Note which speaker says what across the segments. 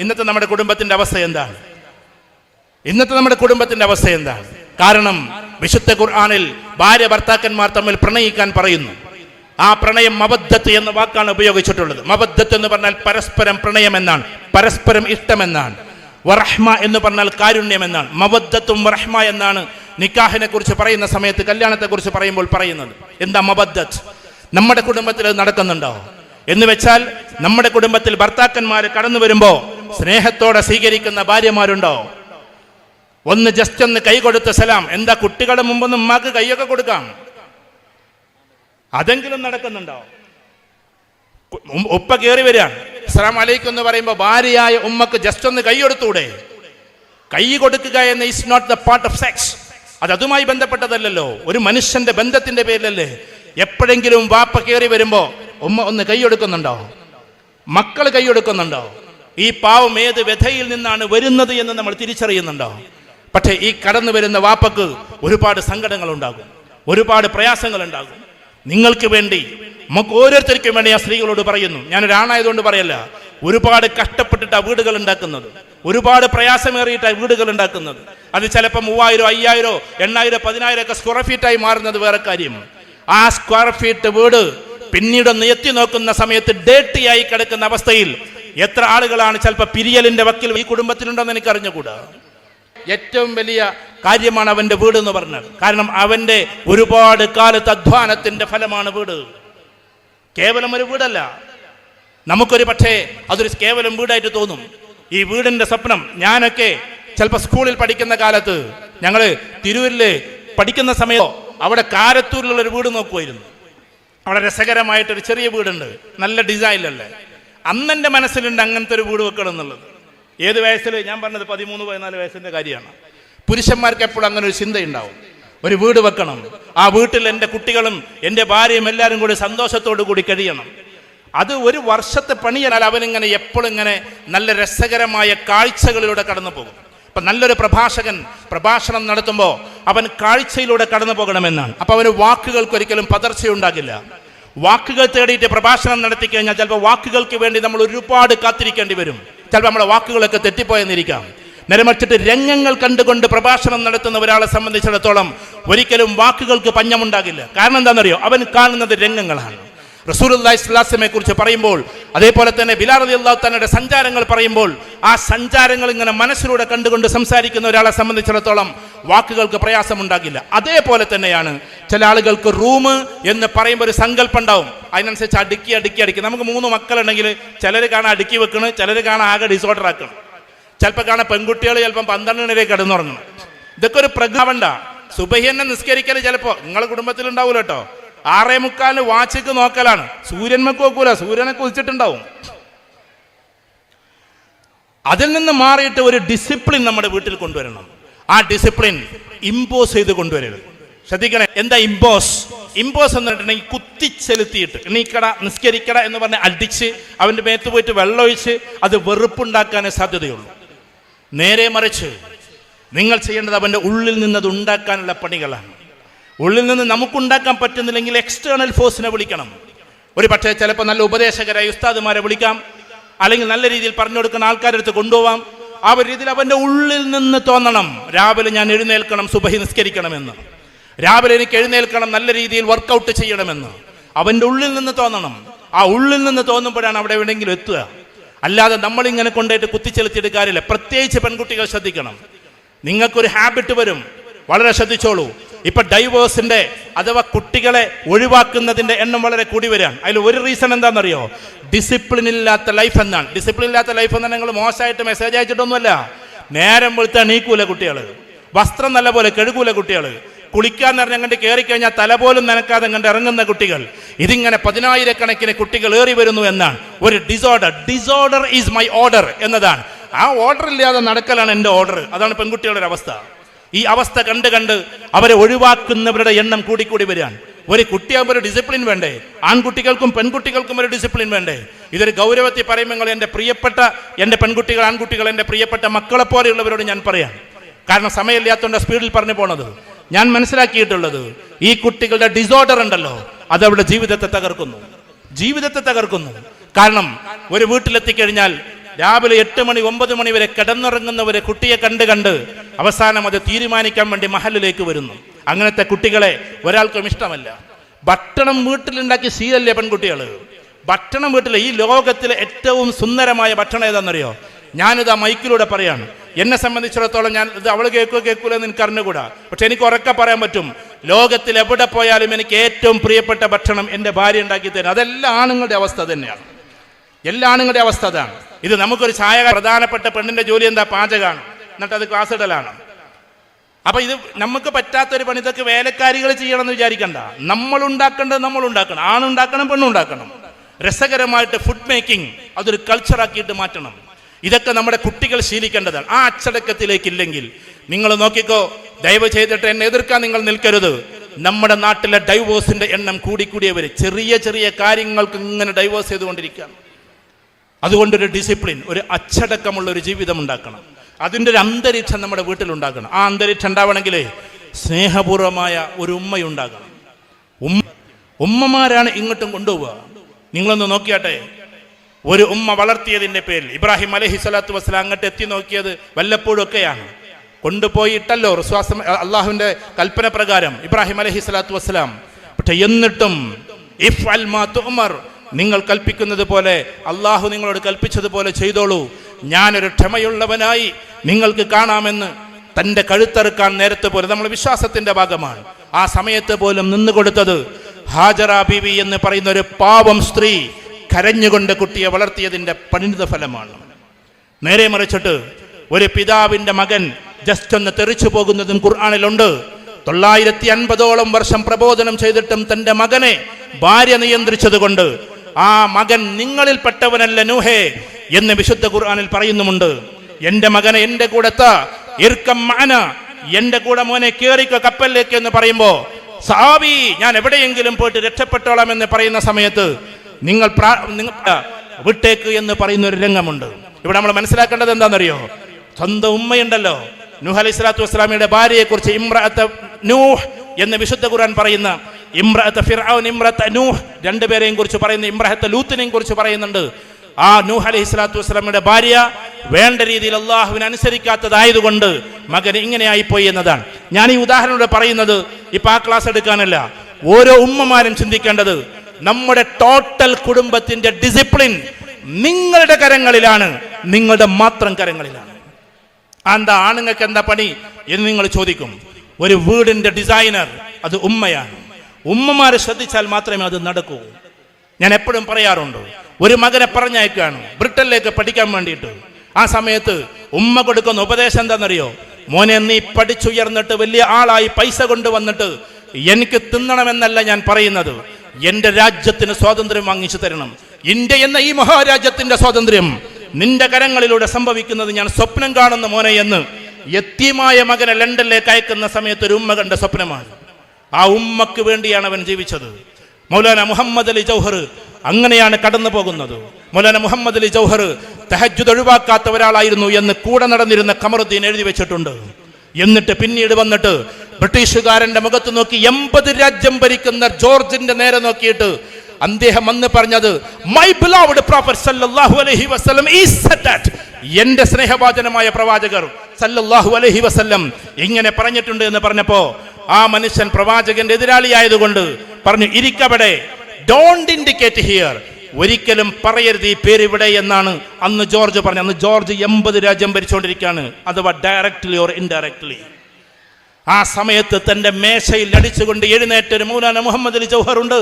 Speaker 1: ഇന്നത്തെ നമ്മുടെ കുടുംബത്തിന്റെ അവസ്ഥ എന്താണ്? ഇന്നത്തെ നമ്മുടെ കുടുംബത്തിന്റെ അവസ്ഥ എന്താണ്? കാരണം വിശുദ്ധ ഖുർആാനിൽ ഭാര്യ ഭർത്താക്കന്മാർ തമ്മിൽ പ്രണയിക്കാൻ പറയുന്നു. ആ പ്രണയം മബദ്ധത്ത് എന്ന വാക്കാണ് ഉപയോഗിച്ചിട്ടുള്ളത്. മബദ്ധത്ത് എന്ന് പറഞ്ഞാൽ പരസ്പരം പ്രണയം എന്നാണ്. പരസ്പരം ഇഷ്ടമെന്നാണ്. വറഹ്മ എന്ന് പറഞ്ഞാൽ കാരുണ്യം എന്നാണ്. മബദ്ധത്തും വറഹ്മ എന്നാണ് നിക്കാഹിനെ കുറിച്ച് പറയുന്ന സമയത്ത് കല്യാണത്തെ കുറിച്ച് പറയുമ്പോൾ പറയുന്നത്. എന്താ മബദ്ധത്ത്? നമ്മുടെ കുടുംബത്തിൽ അത് നടക്കുന്നുണ്ടോ? എന്ന് വെച്ചാൽ നമ്മുടെ കുടുംബത്തിൽ ഭർത്താക്കന്മാർ കടന്നു വരുമ്പോ സ്നേഹത്തോടെ സ്വീകരിക്കുന്ന ഭാര്യമാരുണ്ടോ? ഒന്ന് ജസ്റ്റ് ഒന്ന് കൈ കൊടുത്ത സലാം. എന്താ കുട്ടികളുടെ മുമ്പൊന്നും ഉമ്മാക്ക് കൈയൊക്കെ കൊടുക്കാം? അതെങ്കിലും നടക്കുന്നുണ്ടോ? കു- ഉപ്പ കയറി വരികയാണ് അസ്സലാം അലൈക്കും എന്ന് പറയുമ്പോൾ ഭാര്യയായ ഉമ്മക്ക് ജസ്റ്റ് ഒന്ന് കൈ കൊടുത്തൂടെ? കൈ കൊടുക്കുക എന്ന is not the part of sex അത് അതുമായി ബന്ധപ്പെട്ടതല്ലല്ലോ. ഒരു മനുഷ്യന്റെ ബന്ധത്തിന്റെ പേരിലല്ലേ. എപ്പോഴെങ്കിലും വാപ്പ കയറി വരുമ്പോ ഉമ്മ ഒന്ന് കൈ കൊടുക്കുന്നുണ്ടോ? മക്കൾ കൈയൊടുക്കുന്നുണ്ടോ ഈ പാവം ഏത് വ്യഥയിൽ നിന്നാണ് വരുന്നത് എന്ന് നമ്മൾ തിരിച്ചറിയുന്നുണ്ടോ? പക്ഷേ ഈ കടന്നു വരുന്ന വാപ്പക്ക് ഒരുപാട് സങ്കടങ്ങൾ ഉണ്ടാകും ഒരുപാട് പ്രയാസങ്ങൾ ഉണ്ടാകും നിങ്ങൾക്ക് വേണ്ടി നമുക്ക് ഓരോരുത്തർക്കും വേണ്ടി ആ സ്ത്രീകളോട് പറയുന്നു. ഞാനൊരാണായതുകൊണ്ട് പറയല്ല. ഒരുപാട് കഷ്ടപ്പെട്ടിട്ട് ആ വീടുകൾ ഉണ്ടാക്കുന്നത്. ഒരുപാട് പ്രയാസമേറിയിട്ടാണ് വീടുകൾ ഉണ്ടാക്കുന്നത്. അത് ചിലപ്പോൾ മൂവായിരം അയ്യായിരം എണ്ണായിരം പതിനായിരം ഒക്കെ സ്ക്വയർ ഫീറ്റായി മാറുന്നത് വേറെ കാര്യം. ആ സ്ക്വയർ ഫീറ്റ് വീട് പിന്നീട് ഒന്ന് എത്തി നോക്കുന്ന സമയത്ത് ഡേട്ടിയായി കിടക്കുന്ന അവസ്ഥയിൽ എത്ര ആളുകളാണ് ചിലപ്പോൾ പിരിയലിന്റെ വക്കിൽ ഈ കുടുംബത്തിലുണ്ടെന്ന് എനിക്ക് അറിഞ്ഞുകൂടാ ഏറ്റവും വലിയ കാര്യമാണ് അവന്റെ വീട് എന്ന് പറഞ്ഞത്. കാരണം അവന്റെ ഒരുപാട് കാലത്ത് അധ്വാനത്തിന്റെ ഫലമാണ് വീട്. കേവലം ഒരു വീടല്ല. നമുക്കൊരു പക്ഷേ അതൊരു കേവലം വീടായിട്ട് തോന്നും. ഈ വീടിന്റെ സ്വപ്നം ഞാനൊക്കെ ചിലപ്പോൾ സ്കൂളിൽ പഠിക്കുന്ന കാലത്ത് ഞങ്ങൾ തിരൂരിൽ പഠിക്കുന്ന സമയത്തോ അവിടെ കാരത്തൂരിലുള്ള ഒരു വീട് നോക്കുമായിരുന്നു അവിടെ രസകരമായിട്ടൊരു ചെറിയ വീടുണ്ട്. നല്ല ഡിസൈനിലല്ലേ അന്നെന്റെ മനസ്സിലുണ്ട് അങ്ങനത്തെ ഒരു വീട് വെക്കണം എന്നുള്ളത്. ഏത് വയസ്സിൽ ഞാൻ പറഞ്ഞത് പതിമൂന്ന് പതിനാല് വയസ്സിന്റെ കാര്യമാണ്. പുരുഷന്മാർക്ക് എപ്പോഴും അങ്ങനെ ഒരു ചിന്തയുണ്ടാവും. ഒരു വീട് വെക്കണം. ആ വീട്ടിൽ എന്റെ കുട്ടികളും എന്റെ ഭാര്യയും എല്ലാവരും കൂടി സന്തോഷത്തോടു കൂടി കഴിയണം. അത് ഒരു വർഷത്തെ പണിയാൽ അവനിങ്ങനെ എപ്പോഴും ഇങ്ങനെ നല്ല രസകരമായ കാഴ്ചകളിലൂടെ കടന്നു പോകും. അപ്പൊ നല്ലൊരു പ്രഭാഷകൻ പ്രഭാഷണം നടത്തുമ്പോൾ അവൻ കാഴ്ചയിലൂടെ കടന്നു പോകണമെന്നാണ്. അപ്പൊ അവന് വാക്കുകൾക്ക് ഒരിക്കലും പതർച്ചയുണ്ടാകില്ല. വാക്കുകൾ തേടിയിട്ട് പ്രഭാഷണം നടത്തി കഴിഞ്ഞാൽ ചിലപ്പോൾ വാക്കുകൾക്ക് വേണ്ടി നമ്മൾ ഒരുപാട് കാത്തിരിക്കേണ്ടി വരും. ചിലപ്പോൾ നമ്മുടെ വാക്കുകളൊക്കെ തെറ്റിപ്പോയെന്നിരിക്കാം. നിലമറിച്ചിട്ട് രംഗങ്ങൾ കണ്ടുകൊണ്ട് പ്രഭാഷണം നടത്തുന്ന ഒരാളെ സംബന്ധിച്ചിടത്തോളം ഒരിക്കലും വാക്കുകൾക്ക് പഞ്ഞമുണ്ടാകില്ല. കാരണം എന്താണെന്നറിയോ? അവൻ കാണുന്നത് രംഗങ്ങളാണ്. സ്വലാസ്ലമെ കുറിച്ച് പറയുമ്പോൾ അതേപോലെ തന്നെ ബിലാർ അലി അള്ളാഹു തങ്ങളുടെ സഞ്ചാരങ്ങൾ പറയുമ്പോൾ ആ സഞ്ചാരങ്ങൾ ഇങ്ങനെ മനസ്സിലൂടെ കണ്ടുകൊണ്ട് സംസാരിക്കുന്ന ഒരാളെ സംബന്ധിച്ചിടത്തോളം വാക്കുകൾക്ക് പ്രയാസമുണ്ടാകില്ല. അതേപോലെ തന്നെയാണ് ചില ആളുകൾക്ക് റൂം എന്ന് പറയുമ്പോൾ ഒരു സങ്കല്പം ഉണ്ടാവും. അതിനനുസരിച്ച് അടുക്കി അടുക്കി അടുക്കി. നമുക്ക് മൂന്ന് മക്കളുണ്ടെങ്കിൽ ചിലർ കാണാൻ അടുക്കി വെക്കണ് ചിലർ കാണാൻ ആകെ ഡിസോർഡർ ആക്കണം. ചിലപ്പോൾ കാണാൻ പെൺകുട്ടികൾ ചിലപ്പം പന്ത്രണ്ടിനരെ കിടന്നുറങ്ങണം. ഇതൊക്കെ ഒരു പ്രഗാവണ്ട സുബഹിന്നെ നിസ്കരിക്കൽ ചിലപ്പോൾ നിങ്ങളുടെ കുടുംബത്തിൽ ഉണ്ടാവില്ല കേട്ടോ ആറേ മുക്കാലിന് വാച്ചിക്ക് നോക്കലാണ്. സൂര്യന്മക്ക് നോക്കൂല സൂര്യനെ കുതിച്ചിട്ടുണ്ടാവും അതിൽ നിന്ന് മാറിയിട്ട് ഒരു ഡിസിപ്ലിൻ നമ്മുടെ വീട്ടിൽ കൊണ്ടുവരണം. ആ ഡിസിപ്ലിൻ ഇമ്പോസ് ചെയ്ത് കൊണ്ടുവരരുത്. ശ്രദ്ധിക്കണേ എന്താ ഇമ്പോസ് ഇമ്പോസ് എന്ന് പറഞ്ഞിട്ടുണ്ടെങ്കിൽ കുത്തിച്ചെലുത്തിയിട്ട് എണീക്കട നിസ്കരിക്കട എന്ന് പറഞ്ഞ് അടിച്ച് അവന്റെ മേത്ത് പോയിട്ട് വെള്ളമൊഴിച്ച് അത് വെറുപ്പുണ്ടാക്കാനേ സാധ്യതയുള്ളൂ. നേരെ മറിച്ച് നിങ്ങൾ ചെയ്യേണ്ടത് അവന്റെ ഉള്ളിൽ നിന്നത് ഉണ്ടാക്കാനുള്ള പണികളാണ്. ഉള്ളിൽ നിന്ന് നമുക്കുണ്ടാക്കാൻ പറ്റുന്നില്ലെങ്കിൽ എക്സ്റ്റേണൽ ഫോഴ്സിനെ വിളിക്കണം. ഒരു പക്ഷേ ചിലപ്പോൾ നല്ല ഉപദേശകരായ ഉസ്താദുമാരെ വിളിക്കാം. അല്ലെങ്കിൽ നല്ല രീതിയിൽ പറഞ്ഞു കൊടുക്കുന്ന ആൾക്കാരെടുത്ത് കൊണ്ടുപോവാം. ആ ഒരു രീതിയിൽ അവന്റെ ഉള്ളിൽ നിന്ന് തോന്നണം. രാവിലെ ഞാൻ എഴുന്നേൽക്കണം സുബഹി നിസ്കരിക്കണമെന്ന്. രാവിലെ എനിക്ക് എഴുന്നേൽക്കണം നല്ല രീതിയിൽ വർക്കൗട്ട് ചെയ്യണമെന്ന്. അവന്റെ ഉള്ളിൽ നിന്ന് തോന്നണം. ആ ഉള്ളിൽ നിന്ന് തോന്നുമ്പോഴാണ് അവിടെ എവിടെയെങ്കിലും എത്തുക. അല്ലാതെ നമ്മളിങ്ങനെ കൊണ്ടുപോയിട്ട് കുത്തിച്ചെലുത്തിയിട്ട് കാര്യമില്ല. പ്രത്യേകിച്ച് പെൺകുട്ടികൾ ശ്രദ്ധിക്കണം. നിങ്ങൾക്കൊരു ഹാബിറ്റ് വരും. വളരെ ശ്രദ്ധിച്ചോളൂ. ഇപ്പൊ ഡൈവേഴ്സിന്റെ അഥവാ കുട്ടികളെ ഒഴിവാക്കുന്നതിന്റെ എണ്ണം വളരെ കൂടി വരികയാണ്. അതിൽ ഒരു റീസൺ എന്താണെന്നറിയോ? ഡിസിപ്ലിൻ ഇല്ലാത്ത ലൈഫ് എന്നാണ്. ഡിസിപ്ലിൻ ഇല്ലാത്ത ലൈഫ് എന്ന് നിങ്ങൾ മോശമായിട്ട് മെസ്സേജ് അയച്ചിട്ടൊന്നുമല്ല. നേരം വെളുത്ത എണീക്കൂല കുട്ടികൾ വസ്ത്രം നല്ല പോലെ കഴുകൂല കുട്ടികൾ കുളിക്കാൻ കയറി കഴിഞ്ഞാൽ തല പോലും നനക്കാതെ കണ്ട് ഇറങ്ങുന്ന കുട്ടികൾ. ഇതിങ്ങനെ പതിനായിരക്കണക്കിന് കുട്ടികൾ ഏറി വരുന്നു എന്നാണ്. ഒരു disorder disorder is my order എന്നതാണ്. ആ ഓർഡർ ഇല്ലാതെ നടക്കലാണ് എന്റെ ഓർഡർ അതാണ് പെൺകുട്ടികളുടെ അവസ്ഥ. ഈ അവസ്ഥ കണ്ട് കണ്ട് അവരെ ഒഴിവാക്കുന്നവരുടെ എണ്ണം കൂടിക്കൂടി വരികയാണ്. ഒരു കുട്ടിയാകുമ്പോൾ ഒരു ഡിസിപ്ലിൻ വേണ്ടേ? ആൺകുട്ടികൾക്കും പെൺകുട്ടികൾക്കും ഒരു ഡിസിപ്ലിൻ വേണ്ടേ? ഇതൊരു ഗൗരവത്തിൽ പറയുമ്പോൾ എന്റെ പ്രിയപ്പെട്ട എന്റെ പെൺകുട്ടികൾ ആൺകുട്ടികൾ എന്റെ പ്രിയപ്പെട്ട മക്കളെ പോലെയുള്ളവരോട് ഞാൻ പറയാം. കാരണം സമയമില്ലാത്തതുകൊണ്ട് സ്പീഡിൽ പറഞ്ഞു പോണത്. ഞാൻ മനസ്സിലാക്കിയിട്ടുള്ളത് ഈ കുട്ടികളുടെ ഡിസോർഡർ ഉണ്ടല്ലോ അത് അവരുടെ ജീവിതത്തെ തകർക്കുന്നു. ജീവിതത്തെ തകർക്കുന്നു. കാരണം ഒരു വീട്ടിലെത്തിക്കഴിഞ്ഞാൽ രാവിലെ എട്ട് മണി ഒമ്പത് മണി വരെ കിടന്നുറങ്ങുന്നവരെ കുട്ടിയെ കണ്ട് കണ്ട് അവസാനം അത് തീരുമാനിക്കാൻ വേണ്ടി മഹലിലേക്ക് വരുന്നു. അങ്ങനത്തെ കുട്ടികളെ ഒരാൾക്കും ഇഷ്ടമല്ല. ഭക്ഷണം വീട്ടിലുണ്ടാക്കി ശീലല്ലേ പെൺകുട്ടികൾ ഭക്ഷണം വീട്ടിലെ ഈ ലോകത്തിലെ ഏറ്റവും സുന്ദരമായ ഭക്ഷണം ഏതാണെന്നറിയോ ഞാനിത് ആ മൈക്കിലൂടെ പറയാണ്. എന്നെ സംബന്ധിച്ചിടത്തോളം ഞാൻ ഇത് അവൾ കേൾക്കുക കേൾക്കൂല എന്ന് എനിക്ക് അറിഞ്ഞുകൂടാ. പക്ഷെ എനിക്ക് ഉറക്കെ പറയാൻ പറ്റും. ലോകത്തിൽ എവിടെ പോയാലും എനിക്ക് ഏറ്റവും പ്രിയപ്പെട്ട ഭക്ഷണം എന്റെ ഭാര്യ ഉണ്ടാക്കി തരും അതെല്ലാം ആണുങ്ങളുടെ അവസ്ഥ തന്നെയാണ്. എല്ലാ ആണുങ്ങളുടെ അവസ്ഥ അതാണ്. ഇത് നമുക്കൊരു ചായ പ്രധാനപ്പെട്ട പെണ്ണിന്റെ ജോലി എന്താ? പാചകമാണ്. എന്നിട്ട് അത് ക്ലാസ് ഇടലാണ്. അപ്പൊ ഇത് നമുക്ക് പറ്റാത്തൊരു പണി ഇതൊക്കെ വേലക്കാരികൾ ചെയ്യണം എന്ന് വിചാരിക്കണ്ട. നമ്മൾ ഉണ്ടാക്കേണ്ടത് നമ്മൾ ഉണ്ടാക്കണം ആണുണ്ടാക്കണം പെണ്ണുണ്ടാക്കണം. രസകരമായിട്ട് ഫുഡ് മേക്കിംഗ് അതൊരു കൾച്ചറാക്കിയിട്ട് മാറ്റണം. ഇതൊക്കെ നമ്മുടെ കുട്ടികൾ ശീലിക്കേണ്ടതാണ്. ആ അച്ചടക്കത്തിലേക്ക് ഇല്ലെങ്കിൽ നിങ്ങൾ നോക്കിക്കോ ദയവ് ചെയ്തിട്ട് എന്നെ എതിർക്കാൻ നിങ്ങൾ നിൽക്കരുത്. നമ്മുടെ നാട്ടിലെ ഡൈവോഴ്സിന്റെ എണ്ണം കൂടിക്കൂടിയവര് വരും ചെറിയ ചെറിയ കാര്യങ്ങൾക്ക് ഇങ്ങനെ ഡൈവോഴ്സ് ചെയ്തുകൊണ്ടിരിക്കുകയാണ്. അതുകൊണ്ടൊരു ഡിസിപ്ലിൻ ഒരു അച്ചടക്കമുള്ള ഒരു ജീവിതം ഉണ്ടാക്കണം. അതിന്റെ ഒരു അന്തരീക്ഷം നമ്മുടെ വീട്ടിൽ ഉണ്ടാക്കണം. ആ അന്തരീക്ഷം ഉണ്ടാവണമെങ്കിൽ സ്നേഹപൂർവമായ ഒരു ഉമ്മയുണ്ടാകണം ഉമ്മ ഉമ്മമാരാണ് ഇങ്ങോട്ടും കൊണ്ടുപോവുക. നിങ്ങളൊന്ന് നോക്കിയാട്ടെ. ഒരു ഉമ്മ വളർത്തിയതിന്റെ പേരിൽ ഇബ്രാഹിം അലഹി സ്വലാത്തു വസ്സലാം അങ്ങോട്ട് എത്തി നോക്കിയത് വല്ലപ്പോഴും ഒക്കെയാണ്. കൊണ്ടുപോയിട്ടല്ലോ വിശ്വാസം അള്ളാഹുവിന്റെ കൽപ്പന പ്രകാരം ഇബ്രാഹിം അലഹി സ്വലാത്തു വസ്സലാം. പക്ഷെ എന്നിട്ടും ഇഫ് അൽ മാ തുഅ്മർ നിങ്ങൾ കൽപ്പിക്കുന്നത് പോലെ അള്ളാഹു നിങ്ങളോട് കൽപ്പിച്ചതുപോലെ ചെയ്തോളൂ. ഞാനൊരു ക്ഷമയുള്ളവനായി നിങ്ങൾക്ക് കാണാമെന്ന് തന്റെ കഴുത്തറുക്കാൻ നേരത്തെ പോലെ നമ്മൾ വിശ്വാസത്തിന്റെ ഭാഗമാണ്. ആ സമയത്ത് പോലും നിന്നുകൊടുത്തത് ഹാജറ ബിബി എന്ന് പറയുന്ന ഒരു പാവം സ്ത്രീ കരഞ്ഞുകൊണ്ട് കുട്ടിയെ വളർത്തിയതിന്റെ പരിണിത ഫലമാണ്. നേരെ മറിച്ചിട്ട് ഒരു പിതാവിന്റെ മകൻ ജസ്റ്റ് ഒന്ന് തെറിച്ചു പോകുന്നതും ഖുർആാനിലുണ്ട്. തൊള്ളായിരത്തി അൻപതോളം വർഷം പ്രബോധനം ചെയ്തിട്ടും തന്റെ മകനെ ഭാര്യ നിയന്ത്രിച്ചത് കൊണ്ട് ആ മകൻ നിങ്ങളിൽപ്പെട്ടവനല്ല നൂഹേ എന്ന് വിശുദ്ധ ഖുർആാനിൽ പറയുന്നുമുണ്ട്. എന്റെ മകനെ എന്റെ കൂടെ എത്താ. ഇർക്കം എന്റെ കൂടെ മോനെ കേറിക്ക കപ്പലിലേക്ക് എന്ന് പറയുമ്പോ സാവി ഞാൻ എവിടെയെങ്കിലും പോയിട്ട് രക്ഷപ്പെട്ടോളാം എന്ന് പറയുന്ന സമയത്ത് നിങ്ങൾ വിട്ടേക്ക് എന്ന് പറയുന്ന ഒരു രംഗമുണ്ട്. ഇവിടെ നമ്മൾ മനസ്സിലാക്കേണ്ടത് എന്താണെന്നറിയോ? സ്വന്തം ഉമ്മയുണ്ടല്ലോ. നൂഹ് അലൈഹി സ്വലാത്തു വസ്സലാമിയുടെ ഭാര്യയെ കുറിച്ച് നൂഹ് എന്ന് വിശുദ്ധ ഖുർആൻ പറയുന്ന ഇമ്രഅത്ത് ഫിർഔൻ ഇമ്രത്ത് നൂഹ് രണ്ടുപേരെയും കുറിച്ച് പറയുന്നു. ഇമ്രഹത്ത് ലൂത്തിനെയും കുറിച്ച് പറയുന്നുണ്ട്. ആ നൂഹ് അലൈഹി സ്വലാത്തു വസ്സലാമിയുടെ ഭാര്യ വേണ്ട രീതിയിൽ അള്ളാഹുവിനെ അനുസരിക്കാത്തതായതുകൊണ്ട് മകൻ ഇങ്ങനെയായി പോയി എന്നതാണ്. ഞാൻ ഈ ഉദാഹരണം ഇവിടെ പറയുന്നത് ഇപ്പൊ ആ ക്ലാസ് എടുക്കാനല്ല. ഓരോ ഉമ്മമാരും ചിന്തിക്കേണ്ടത് നമ്മുടെ ടോട്ടൽ കുടുംബത്തിന്റെ ഡിസിപ്ലിൻ നിങ്ങളുടെ കരങ്ങളിലാണ് നിങ്ങളുടെ മാത്രം കരങ്ങളിലാണ്. എന്താ ആണുങ്ങൾക്ക് എന്താ പണി എന്ന് നിങ്ങൾ ചോദിക്കും. ഒരു വീടിന്റെ ഡിസൈനർ അത് ഉമ്മയാണ്. ഉമ്മമാരെ ശ്രദ്ധിച്ചാൽ മാത്രമേ അത് നടക്കൂ. ഞാൻ എപ്പോഴും പറയാറുണ്ട് ഒരു മകനെ പറഞ്ഞയക്കുകയാണ് ബ്രിട്ടനിലേക്ക് പഠിക്കാൻ വേണ്ടിയിട്ട്. ആ സമയത്ത് ഉമ്മ കൊടുക്കുന്ന ഉപദേശം എന്താണെന്നറിയോ? മോനെ നീ പഠിച്ചുയർന്നിട്ട് വലിയ ആളായി പൈസ കൊണ്ടുവന്നിട്ട് എനിക്ക് തിന്നണമെന്നല്ല ഞാൻ പറയുന്നത്. എന്റെ രാജ്യത്തിന് സ്വാതന്ത്ര്യം വാങ്ങിച്ചു തരണം. ഇന്ത്യ എന്ന ഈ മഹാരാജ്യത്തിന്റെ സ്വാതന്ത്ര്യം നിന്റെ കരങ്ങളിലൂടെ സംഭവിക്കുന്നത് ഞാൻ സ്വപ്നം കാണുന്ന മോനെ എന്ന്. യത്യമായ മകനെ ലണ്ടനിലേക്ക് അയക്കുന്ന സമയത്ത് ഒരു ഉമ്മ കണ്ട സ്വപ്നമാണ്. ആ ഉമ്മക്ക് വേണ്ടിയാണ് അവൻ ജീവിച്ചത്. മൗലാന മുഹമ്മദ് അലി ജൗഹർ അങ്ങനെയാണ് കടന്നു പോകുന്നത്. മൗലാന മുഹമ്മദ് അലി ജൗഹർ തഹജുദ് ഒഴിവാക്കാത്ത ഒരാളായിരുന്നു എന്ന് കൂടെ നടന്നിരുന്ന കമറുദ്ദീൻ എഴുതി വെച്ചിട്ടുണ്ട്. എന്നിട്ട് പിന്നീട് വന്നിട്ട് ബ്രിട്ടീഷുകാരന്റെ മുഖത്ത് നോക്കി എൺപത് രാജ്യം ഭരിക്കുന്ന ജോർജിന്റെ നേരെ നോക്കിയിട്ട് അദ്ദേഹം അന്ന് പറഞ്ഞത് മൈ ബിലാവഡ് പ്രോഫറ്റ് സല്ലല്ലാഹു അലൈഹി വസല്ലം ഈസ് ദാറ്റ് എന്റെ സ്നേഹവാചനമായ പ്രവാചകർ സല്ലല്ലാഹു അലൈഹി വസല്ലം ഇങ്ങനെ പറഞ്ഞിട്ടുണ്ട് എന്ന് പറഞ്ഞപ്പോ ആ മനുഷ്യൻ പ്രവാചകന്റെ എതിരാളിയായതുകൊണ്ട് പറഞ്ഞു ഇരിക്കവിടെ. ഡോണ്ട് ഇൻഡിക്കേറ്റ് ഹിയർ ഒരിക്കലും പറയരുത് ഈ പേര് ഇവിടെ എന്നാണ് അന്ന് ജോർജ് പറഞ്ഞു അന്ന് ജോർജ് എൺപത് രാജ്യം ഭരിച്ചുകൊണ്ടിരിക്കുകയാണ്. അഥവാ ഡയറക്ട്ലി ഓർ ഇൻഡയറക്ട്ലി ആ സമയത്ത് തന്റെ മേശയിൽ അടിച്ചുകൊണ്ട് എഴുന്നേറ്റ ഒരു മൂലാന മുഹമ്മദ് അലി ജൗഹർ ഉണ്ട്.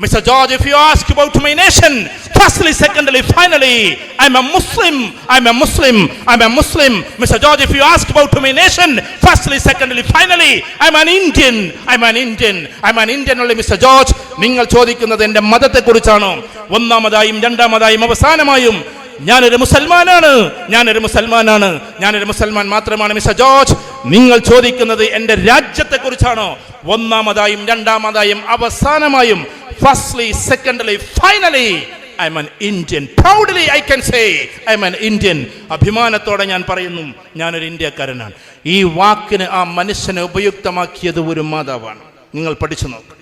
Speaker 1: Mister George if you ask about my nation firstly secondly finally I'm a Muslim I'm a Muslim I'm a Muslim Mister George if you ask about my nation firstly secondly finally I'm an Indian I'm an Indian I'm an Indian ഉള്ള mister George? നിങ്ങൾ ചോദിക്കുന്നത് എന്റെ മതത്തെക്കുറിച്ചാണോ? ഒന്നാമതായും രണ്ടാമതായും അവസാനമായും ഞാനൊരു മുസൽമാനാണ്. ഞാനൊരു മുസൽമാനാണ്. ഞാനൊരു മുസൽമാൻ മാത്രമാണ് mister George. നിങ്ങൾ ചോദിക്കുന്നത് എന്റെ രാജ്യത്തെ കുറിച്ചാണോ ഒന്നാമതായും രണ്ടാമതായും അവസാനമായും firstly secondly finally I an Indian proudly I can say I an Indian അഭിമാനത്തോടെ ഞാൻ പറയുന്നു ഞാനൊരു ഇന്ത്യക്കാരനാണ്. ഈ വാക്കിന് ആ മനുഷ്യനെ ഉപയുക്തമാക്കിയത് ഒരു മാതാവാണ്. നിങ്ങൾ പഠിച്ചു നോക്ക്.